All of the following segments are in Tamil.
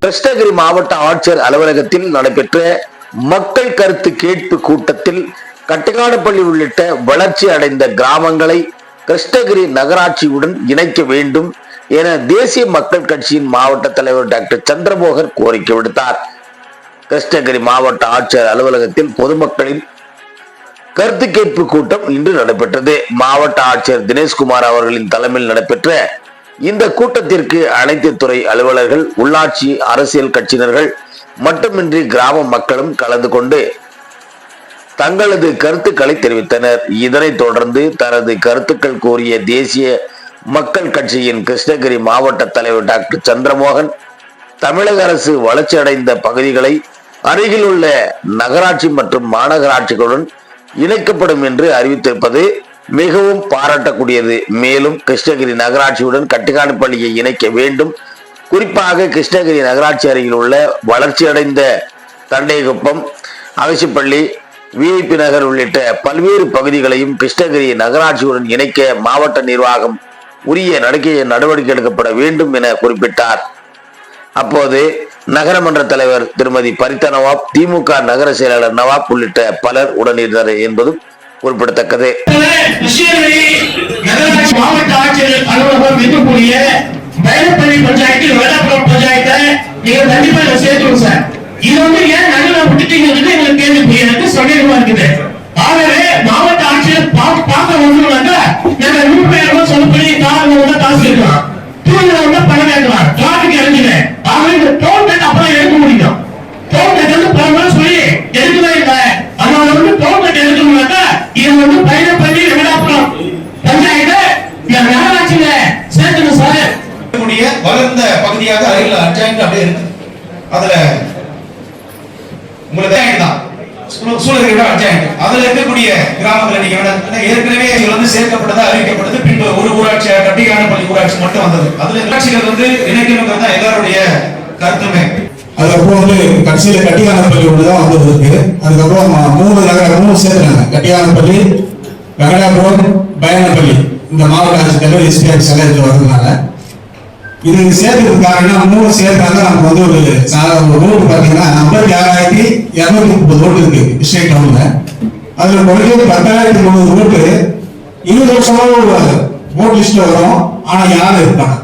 கிருஷ்ணகிரி மாவட்ட ஆட்சியர் அலுவலகத்தில் நடைபெற்ற மக்கள் கருத்து கேட்பு கூட்டத்தில் கட்டுக்காடுப்பள்ளி உள்ளிட்ட வளர்ச்சி அடைந்த கிராமங்களை கிருஷ்ணகிரி நகராட்சியுடன் இணைக்க வேண்டும் என தேசிய மக்கள் கட்சியின் மாவட்ட தலைவர் டாக்டர் சந்திரமோகன் கோரிக்கை விடுத்தார். கிருஷ்ணகிரி மாவட்ட ஆட்சியர் அலுவலகத்தில் பொதுமக்களின் கருத்து கேட்பு கூட்டம் இன்று நடைபெற்றது. மாவட்ட ஆட்சியர் தினேஷ்குமார் அவர்களின் தலைமையில் நடைபெற்ற இந்த கூட்டத்திற்கு அனைத்து துறை அலுவலர்கள் உள்ளாட்சி அரசியல் கட்சியினர்கள் மட்டுமின்றி கிராம மக்களும் கலந்து கொண்டு தங்களது கருத்துக்களை தெரிவித்தனர். இதனைத் தொடர்ந்து தனது கருத்துக்கள் கூறிய தேசிய மக்கள் கட்சியின் கிருஷ்ணகிரி மாவட்ட தலைவர் டாக்டர் சந்திரமோகன் தமிழக அரசு வளர்ச்சியடைந்த பகுதிகளை அருகில் உள்ள நகராட்சி மற்றும் மாநகராட்சிகளுடன் இணைக்கப்படும் என்று அறிவித்திருப்பது மிகவும் பாராட்டக்கூடியது. மேலும் கிருஷ்ணகிரி நகராட்சியுடன் கட்டுக்கானப்பள்ளியை இணைக்க வேண்டும். குறிப்பாக கிருஷ்ணகிரி நகராட்சி அருகில் உள்ள வளர்ச்சியடைந்த தண்டைக்குப்பம் அகசிப்பள்ளி விஐபி நகர் உள்ளிட்ட பல்வேறு பகுதிகளையும் கிருஷ்ணகிரி நகராட்சியுடன் இணைக்க மாவட்ட நிர்வாகம் உரிய நடக்கையை நடவடிக்கை எடுக்கப்பட வேண்டும் என குறிப்பிட்டார். அப்போது நகரமன்ற தலைவர் திருமதி பரிதா நவாப் திமுக நகர செயலாளர் நவாப் உள்ளிட்ட பலர் உடனிருந்தனர் என்பதும் குறிப்பிடத்தக்கது. மாவட்ட ஆட்சியர் அலுவலகம் இருக்கக்கூடிய மயிலப்பள்ளி பஞ்சாயத்து பஞ்சாயத்தை நீங்க கண்டிப்பா இதை சார். இது வந்து ஏன் நடுவில் விட்டுட்டீங்கிறது எங்களுக்கு கேள்வி சந்தேகமா இருக்குது. ஆகவே மாவட்ட ஆட்சியர் பார்க்க பார்க்க சொல்லப்படி காரணம் காசு இருக்கலாம் பகுதியாக அருகில் அஞ்சாயிரம் அப்படியே இருக்கு. அதுல உங்களுக்கு அஞ்சாயிரம் தான். சூழ- சூழலுக்கு அதுல இருக்கக்கூடிய கிராமங்களை நீங்க வேணா- ஏற்கனவே இது வந்து சேர்க்கப்பட்டதா அறிவிக்கப்பட்டது. பின்பு ஒரு ஊராட்சி கட்டிகானப்பள்ளி ஊராட்சி மட்டும் வந்தது. அதுல ஊராட்சிகள் வந்து இணைக்கணுங்கிறது தான் எல்லாருடைய கருத்துமே. அதுக்கப்புறம் வந்து கடைசியில கட்டியானப்பள்ளி ஒண்ணுதான் வந்தது இருக்கு அதுக்கப்புறம் மூணு நகர மூணு சேர்த்துறாங்க கட்டியானப்பள்ளி வெங்கடாபுரம் பயனப்பள்ளி இந்த மாவட்ட ஆட்சித்தலைவர் எஸ்பிஆர் சிலை இது இது சேர்த்துக்கு காரணம் மூணு சேர்த்தாங்க நமக்கு வந்து ஒரு சா- ஒரு ஓட்டு பார்த்தீங்கன்னா ஐம்பத்தி ஆறாயிரத்தி இரநூத்தி முப்பது ஓட்டு இருக்கு ஸ்டேட் டவுன்ல அதுல குறைஞ்சது பத்தாயிரத்தி முந்நூறு ஓட்டு இருபது வருஷமா ஓட் லிஸ்ட்ல வரும். ஆனா யாரும் இருப்பாங்க.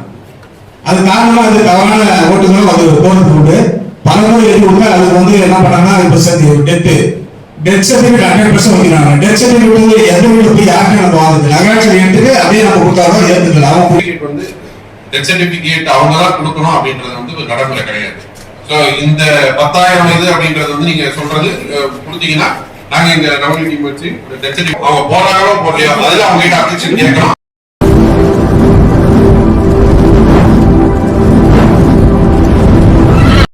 அது காரணமா அது தவறான ஓட்டுகளும் அது தோற்று உண்டு பல முறை எழுதி கொடுத்தா அதுக்கு வந்து என்ன பண்ணாங்கன்னா இப்போ சேர்த்து death death certificate hundred percent வைக்கிறாங்க. டெத் சர்டிஃபிகேட் வந்து எந்த வீட்டுக்கு போய் யாருக்கும் நம்ம வாங்குது நகராட்சி எடுத்துட்டு அப்படியே நம்ம கொடுத்தாலும் ஏற்றுக்கலாம் அவன் குடி- வந்து டெத் சர்டிபிகேட் அவங்க தான் கொடுக்கணும் அப்படின்றது வந்து ஒரு நடைமுறை கிடையாது. ஸோ இந்த பத்தாயிரம் இது அப்படின்றது வந்து நீங்க சொல்றது கொடுத்தீங்கன்னா நாங்க இந்த ரெவன்யூ டீம் வச்சு டெத் சர்டிபிகேட் அவங்க போறாங்களோ போடலையோ அதில் அவங்க கிட்ட அப்ளிகேஷன் கேட்கலாம்